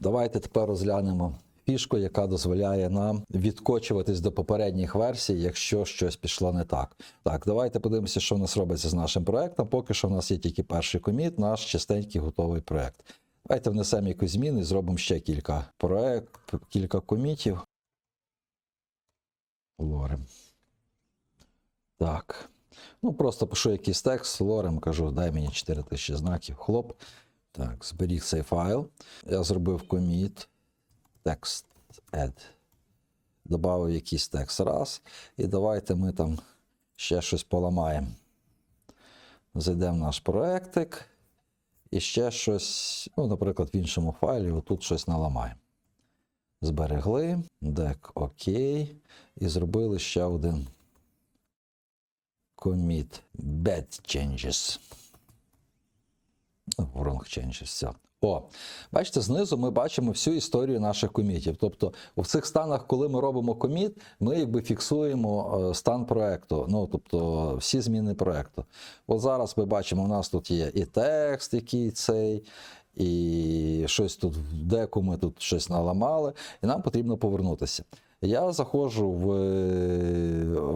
Давайте тепер розглянемо фішку, яка дозволяє нам відкочуватись до попередніх версій, якщо щось пішло не так. Так, давайте подивимося, що в нас робиться з нашим проектом. Поки що в нас є тільки перший коміт, наш чистенький готовий проект. Давайте внесемо якусь зміну і зробимо ще кілька проект, кілька комітів. Лорем. Так. Ну, просто пишу якийсь текст, лорем кажу, дай мені 4000 знаків. Хлоп. Так, зберіг цей файл. Я зробив коміт. Текст add. Добавив якийсь текст раз. І давайте ми там ще щось поламаємо. Зайдемо в наш проектик. І ще щось, ну, наприклад, в іншому файлі, отут щось наламаємо. Зберегли, дек ОК. І зробили ще один commit bad changes. Ну, Wrong changes, все. О, бачите, знизу ми бачимо всю історію наших комітів. Тобто, у цих станах, коли ми робимо коміт, ми якби фіксуємо е, стан проекту. Ну, тобто, всі зміни проекту. От зараз ми бачимо, у нас тут є і текст, який цей, і щось тут в деку ми тут щось наламали, і нам потрібно повернутися. Я заходжу в,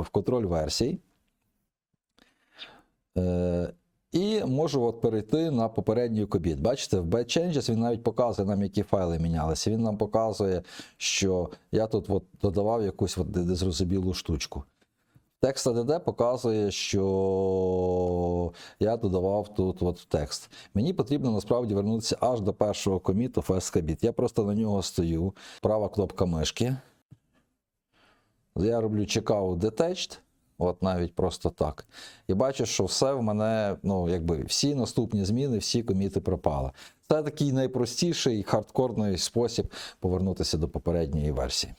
в контроль версій. Можу от перейти на попередній кобіт. Бачите, в Bad Changes він навіть показує нам, які файли мінялися. Він нам показує, що я тут от додавав якусь от незрозумілу штучку. Текст ADD показує, що я додавав тут от текст. Мені потрібно насправді вернутися аж до першого коміту FastCommit. Я просто на нього стою. Права кнопка мишки. Я роблю checkout detached. От навіть просто так. І бачу, що все в мене, ну, якби всі наступні зміни, всі коміти пропали. Це такий найпростіший хардкорний спосіб повернутися до попередньої версії.